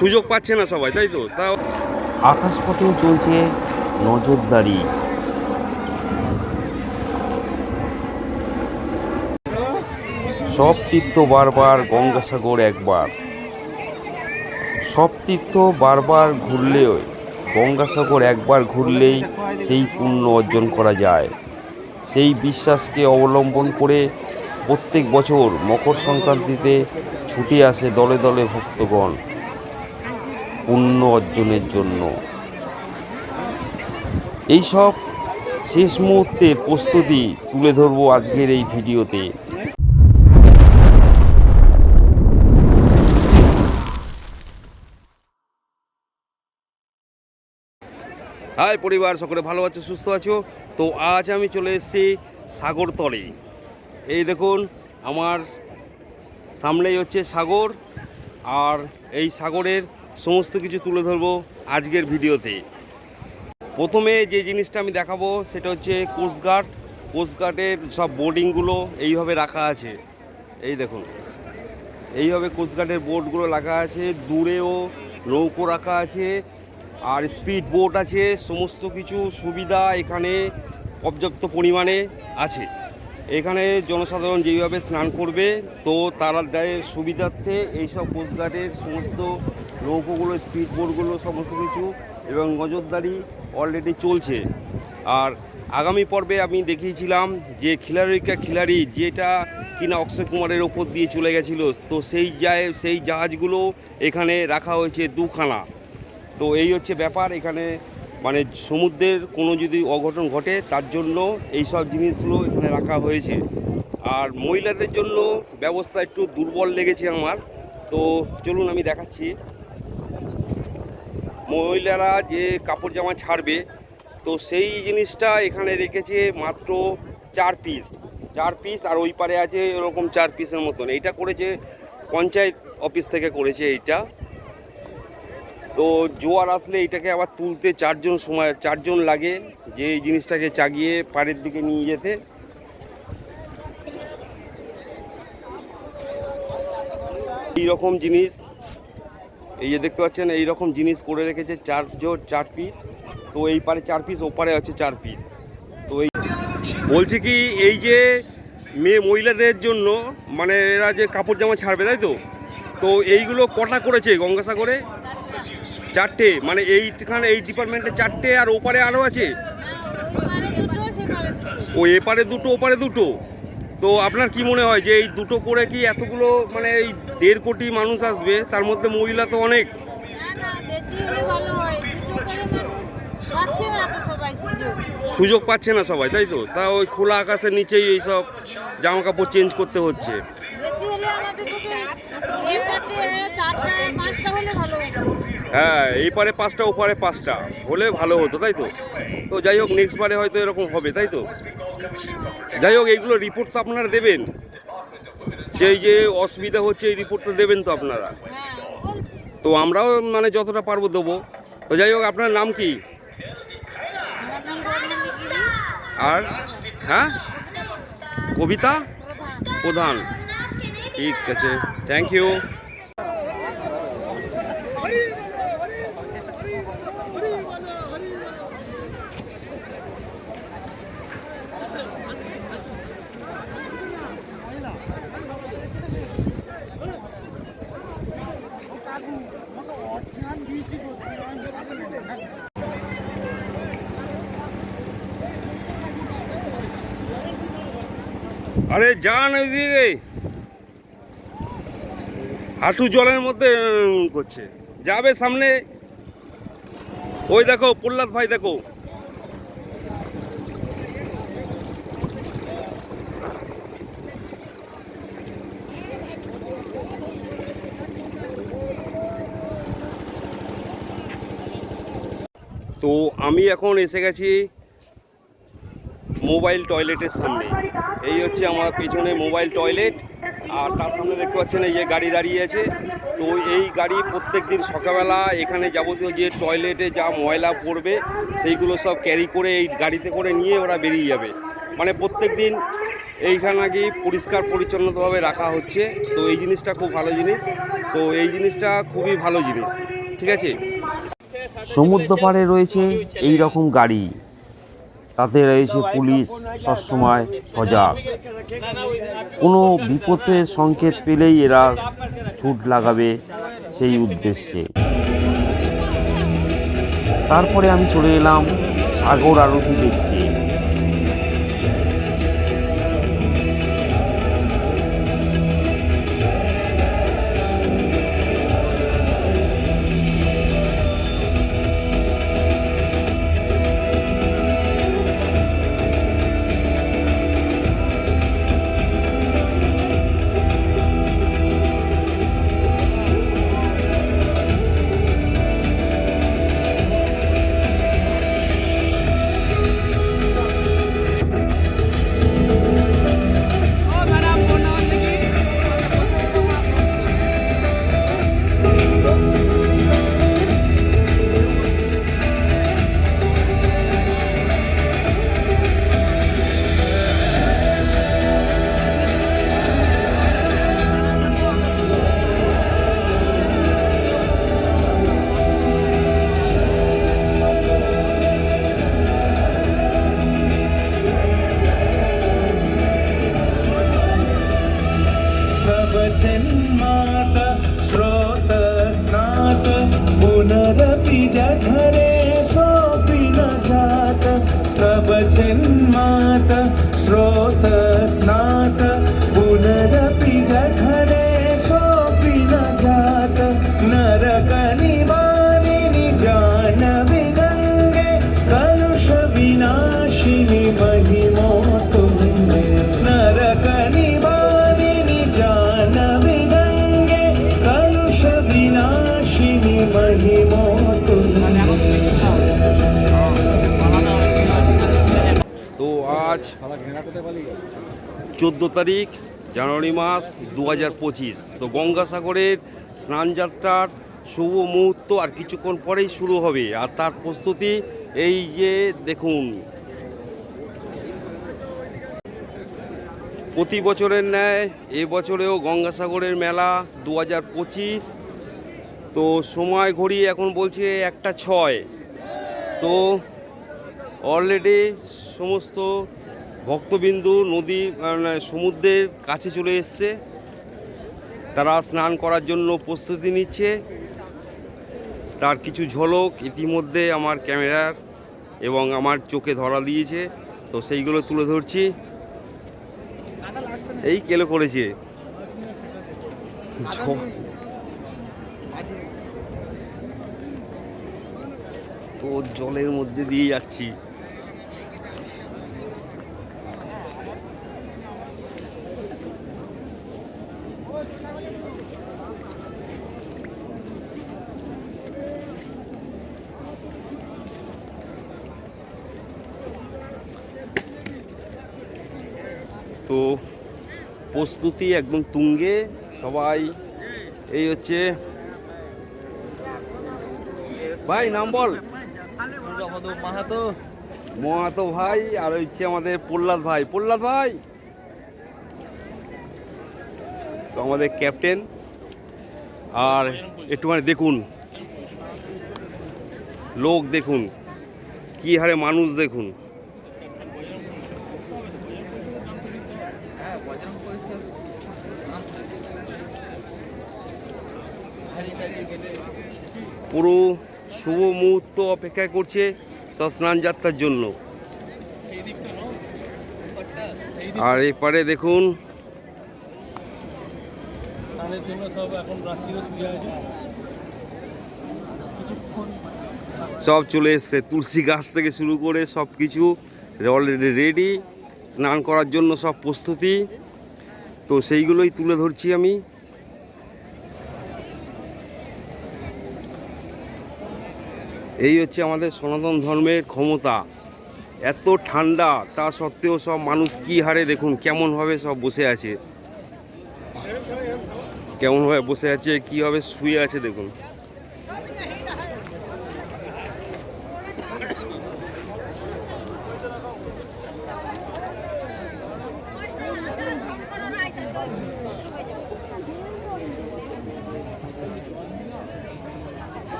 সুযোগ। পাচ্ছে না সবাই তাই তো? তাও আকাশপথেও চলছে নজরদারি। সব তীর্থ বারবার গঙ্গাসাগর একবার। সব তীর্থ বারবার ঘুরলেও গঙ্গাসাগর একবার ঘুরলেই সেই পুণ্য অর্জন করা যায়। সেই বিশ্বাসকে অবলম্বন করে প্রত্যেক বছর মকর সংক্রান্তিতে ছুটে আসে দলে দলে ভক্তগণ পুণ্য অর্জনের জন্য। এইসব শেষ মুহূর্তের প্রস্তুতি তুলে ধরবো আজকের এই ভিডিওতে। হাই পরিবার, সকলে ভালো আছো, সুস্থ আছো? তো আজ আমি চলে এসেছি সাগরতলে। এই দেখুন, আমার সামনেই হচ্ছে সাগর, আর এই সাগরের সমস্ত কিছু তুলে ধরবো আজকের ভিডিওতে। প্রথমে যে জিনিসটা আমি দেখাবো, সেটা হচ্ছে কোস্টগার্ড কোস্টগার্ডের সব বোর্ডিংগুলো এইভাবে রাখা আছে। এই দেখুন, এইভাবে কোস্টগার্ডের বোর্ডগুলো রাখা আছে। দূরেও নৌকো রাখা আছে, আর স্পিড বোট আছে। সমস্ত কিছু সুবিধা এখানে পর্যাপ্ত পরিমাণে আছে। এখানে জনসাধারণ যেইভাবে স্নান করবে, তো তারা দেয় সুবিধার্থে এইসব কোস্টগার্ডের সমস্ত নৌকোগুলো স্পিড বোটগুলো সমস্ত কিছু এবং নজরদারি অলরেডি চলছে। আর আগামী পর্বে আমি দেখিয়েছিলাম যে খিলারিকা খিলাড়ি যেটা কিনা অক্ষয় কুমারের ওপর দিয়ে চলে গেছিল, তো সেই যায়, সেই জাহাজগুলো এখানে রাখা হয়েছে দুখানা। তো এই হচ্ছে ব্যাপার, এখানে মানে সমুদ্রের কোনো যদি অঘটন ঘটে, তার জন্য এই সব জিনিসগুলো এখানে রাখা হয়েছে। আর মহিলাদের জন্য ব্যবস্থা একটু দুর্বল লেগেছে আমার। তো চলুন আমি দেখাচ্ছি। মহিলারা যে কাপড় জামা ছাড়বে, তো সেই জিনিসটা এখানে রেখেছে মাত্র চার পিস চার পিস আর ওই পারে আছে এরকম চার পিসের মতন। এইটা করেছে পঞ্চায়েত অফিস থেকে করেছে এইটা। তো জোয়ার আসলে এটাকে আবার তুলতে চারজন সময়, চারজন লাগে যে এই জিনিসটাকে চাগিয়ে পাড়ের দিকে নিয়ে যেতে। এই রকম জিনিস, এই যে দেখতে পাচ্ছেন এই রকম জিনিস করে রেখেছে চার জোর চার পিস। তো এই পারে চার পিস, ওপারে হচ্ছে চার পিস। তো এই বলছি কি, এই যে মেয়ে মহিলাদের জন্য মানে এরা যে কাপড় জামা ছাড়বে, তাই তো? তো এইগুলো কটা করেছে গঙ্গাসাগরে? চারটে মানে এইখানে এই ডিপার্টমেন্টে চারটে আর ওপারে আরও আছে? ও এপারে দুটো, ওপারে দুটো। তো আপনার কি মনে হয় যে এই দুটো করে কি এতগুলো মানে এই দেড় কোটি মানুষ আসবে? তার মধ্যে মহিলা তো অনেক। সুযোগ পাচ্ছে না সবাই, তাই তো? তা ওই খোলা আকাশের নিচেই এই সব জামা কাপড় চেঞ্জ করতে হচ্ছে। বেশি হলে আমাদের হ্যাঁ এই পারে পাঁচটা ওপারে পাঁচটা। হলে ভালো হতো, তাই তো? তো যাই হোক নেক্সট বারে হয়তো এরকম হবে, তাই তো? যাই হোক, এইগুলো রিপোর্ট তো আপনারা দেবেন। যে এই যে অসুবিধা হচ্ছে, এই রিপোর্ট তো দেবেন তো আপনারা। তো আমরাও মানে যতটা পারব দেবো। তো যাই হোক, আপনার নাম কি? আর? হ্যাঁ? কবিতা? প্রধান। ঠিক আছে। থ্যাংক ইউ আরে যান ওইদিকে হাঁটু জলের মধ্যে করছে যাবে সামনে ওই দেখো প্রহ্লাদ ভাই দেখো তো আমি এখন এসে গেছি মোবাইল টয়লেটের সামনে। এই হচ্ছে আমার পেছনে মোবাইল টয়লেট। আর তার সামনে দেখতে পাচ্ছেন এই যে গাড়ি দাঁড়িয়ে আছে। তো এই গাড়ি প্রত্যেক দিন সকালবেলা এখানে যাবতীয় যে টয়লেটে যা ময়লা পড়বে, সেইগুলো সব ক্যারি করে এই গাড়িতে করে নিয়ে ওরা বেরিয়ে যাবে। মানে প্রত্যেক দিন এইখানে নাকি পরিষ্কার পরিচ্ছন্নতাভাবে রাখা হচ্ছে। তো এই জিনিসটা খুব ভালো জিনিস। তো এই জিনিসটা খুবই ভালো জিনিস। ঠিক আছে? সমুদ্র পাড়ে রয়েছে এই রকম গাড়ি। তাতে রয়েছে পুলিশ সবসময় সজাগ। কোনো বিপদের সংকেত পেলেই এরা ছুট লাগাবে সেই উদ্দেশ্যে। তারপরে আমি চলে এলাম সাগর আরতি দেখতে। চোদ্দ তারিখ, জানুয়ারি মাস দু হাজার পঁচিশ। তো গঙ্গাসাগরের স্নানযাত্রার শুভ মুহূর্ত আর কিছুক্ষণ পরেই শুরু হবে। আর তার প্রস্তুতি এই যে দেখুন। প্রতি বছরের ন্যায় এবছরেও গঙ্গাসাগরের মেলা দু হাজার পঁচিশ। তো সময় ঘড়ি এখন বলছে একটা ছয়। তো অলরেডি সমস্ত ভক্তবিন্দু নদী সমুদ্রের কাছে চলে এসছে। তারা স্নান করার জন্য প্রস্তুতি নিচ্ছে। তার কিছু ঝলক ইতিমধ্যে আমার ক্যামেরার এবং আমার চোখে ধরা দিয়েছে। তো সেইগুলো তুলে ধরছি। এই কেলো করেছে। তো জলের মধ্যে দিয়ে যাচ্ছি। তো প্রস্তুতি একদম তুঙ্গে সবাই এই হচ্ছে ভাই নাম বল। মাহাতো। মহাতো ভাই আর হচ্ছে আমাদের প্রহ্লাদ ভাই। প্রহ্লাদ ভাই! তো আমাদের ক্যাপ্টেন। আর একটুখানি দেখুন লোক দেখুন কি হারে মানুষ দেখুন। পুরো শুভ মুহূর্ত অপেক্ষা করছে সব স্নান যাত্রার জন্য। আর এপারে দেখুন। সব চলে এসছে। তুলসী গাছ থেকে শুরু করে সব কিছু অলরেডি রেডি স্নান করার জন্য সব প্রস্তুতি। তো সেইগুলোই তুলে ধরছি আমি। এই হচ্ছে আমাদের সনাতন ধর্মের ক্ষমতা। এত ঠান্ডা, তা সত্ত্বেও সব মানুষ কি হারে দেখুন কেমনভাবে সব বসে আছে। কেমনভাবে বসে আছে কীভাবে শুয়ে আছে দেখুন।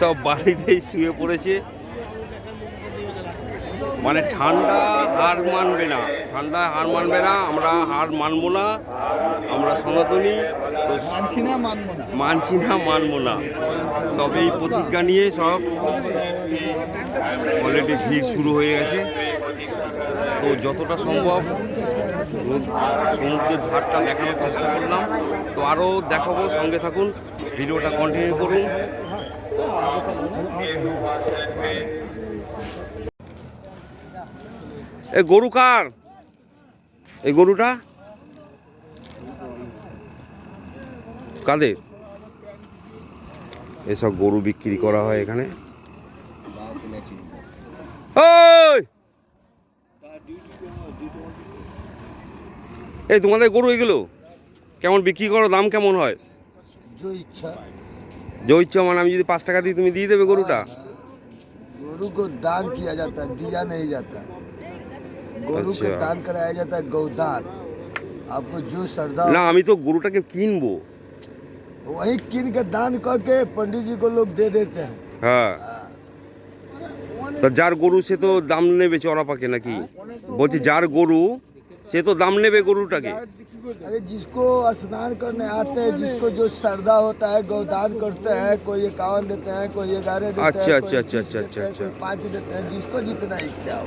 সব বাড়িতেই শুয়ে পড়েছে। মানে ঠান্ডা হার মানবে না। ঠান্ডা হার মানবে না আমরা হার মানবো না আমরা সনাতনী তো মানছি না মানবো না। মানছি না মানবো না। সব এই প্রতিজ্ঞা নিয়ে সব। অলরেডি ভিড় শুরু হয়ে গেছে। তো যতটা সম্ভব সমুদ্রের ধারটা দেখানোর চেষ্টা করলাম। তো আরও দেখাবো সঙ্গে থাকুন। ভিডিওটা কন্টিনিউ করুন। এ গরু কার? এই গরুটা? কাদের? এসব গরু বিক্রি করা হয় এখানে। এই! তোমাদের গরু এগুলো? কেমন বিক্রি করো? দাম কেমন হয়? ইচ্ছা। মানে আমি যদি পাঁচ টাকা দিই তুমি দিয়ে দেবে গরুটা गोरु को दान किया जाता है दिया नहीं जाता है गोरु को अच्छा। दान कराया जाता है गौदान आपको जो श्रद्धा না আমি তো গরুটাকে কিনবো वही किन के दान करके पंडित जी को लोग दे देते हैं হ্যাঁ তা যার গরু সে তো দাম নেবে চড়া পাকে নাকি বলছি যার গরু সে তো দাম নেবে গরুটাকে अरे जिसको स्नान करने आते हैं जिसको जो श्रद्धा होता है गौदान करते हैं कोई इक्यावन देते हैं कोई ग्यारह देते अच्छा, हैं अच्छा, अच्छा अच्छा, 20 अच्छा, अच्छा, पाँच देते हैं जिसको जितना इच्छा हो।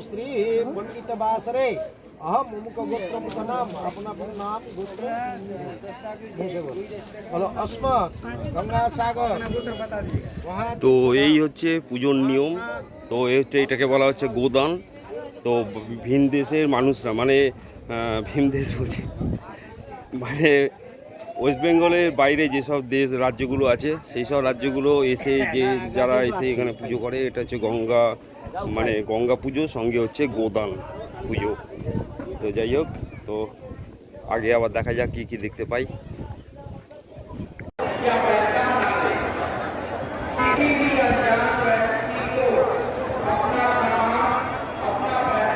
स्त्री पंडित बासरे अहम मुख गोत्र मुख नाम अपना अपना नाम गोत्र मुंह से बोलो बोलो अस्मत् गंगा सागर वहाँ তো এই হচ্ছে পুজোর নিয়ম তো এটা এটাকে বলা হচ্ছে গোদান তো ভিন দেশের মানুষরা মানে আহ, ভিন দেশ বলছি মানে ওয়েস্ট বেঙ্গলের বাইরে যেসব দেশ রাজ্যগুলো আছে সেই সব রাজ্যগুলো এসে যে যারা এসে এখানে পুজো করে এটা হচ্ছে গঙ্গা মানে গঙ্গা পুজো, সঙ্গে হচ্ছে গোদান পুজো। তো যাই হোক, তো আগে আবার দেখা যাক কী কী দেখতে পাই।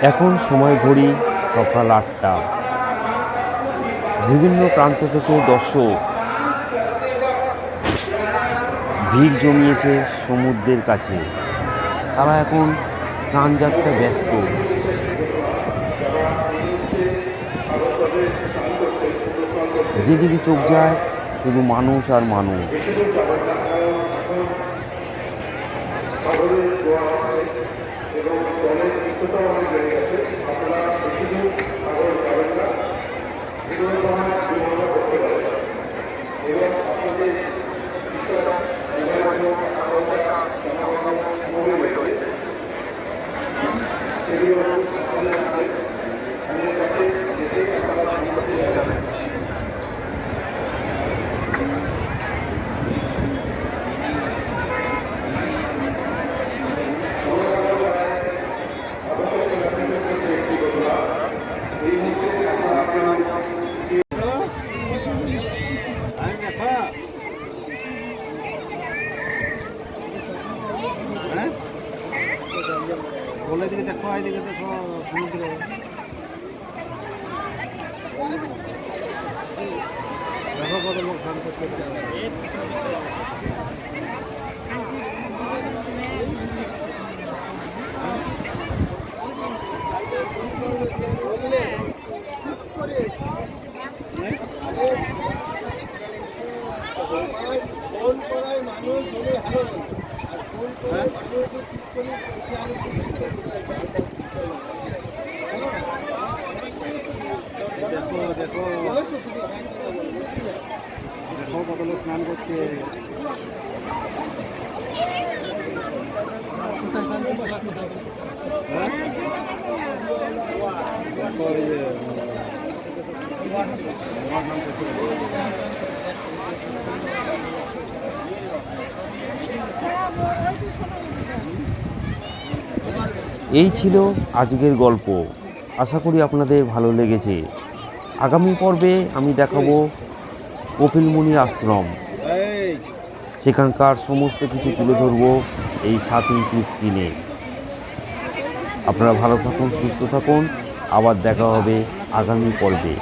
এখন সময় ঘড়ি, সকাল আটটা। বিভিন্ন প্রান্ত থেকে দর্শক ভিড় জমিয়েছে সমুদ্রের কাছে। তারা এখন স্নান যাত্রায় ব্যস্ত। যেদিকে চোখ যায় শুধু মানুষ আর মানুষ। বলে এদিকে দেখো এদিকে দেখো সমুদ্র দেখো কত লোক ফোন করতে মানুষ হ্যাঁ? দেখো দেখো দেখো কত লোক স্নান করছে দেখো এই ছিল আজকের গল্প। আশা করি আপনাদের ভালো লেগেছে। আগামী পর্বে আমি দেখাবো কপিলমুনি আশ্রম। সেখানকার সমস্ত কিছু তুলে ধরবো এই সাত ইঞ্চি স্ক্রিনে আপনারা ভালো থাকুন, সুস্থ থাকুন। আবার দেখা হবে আগামী পর্বে।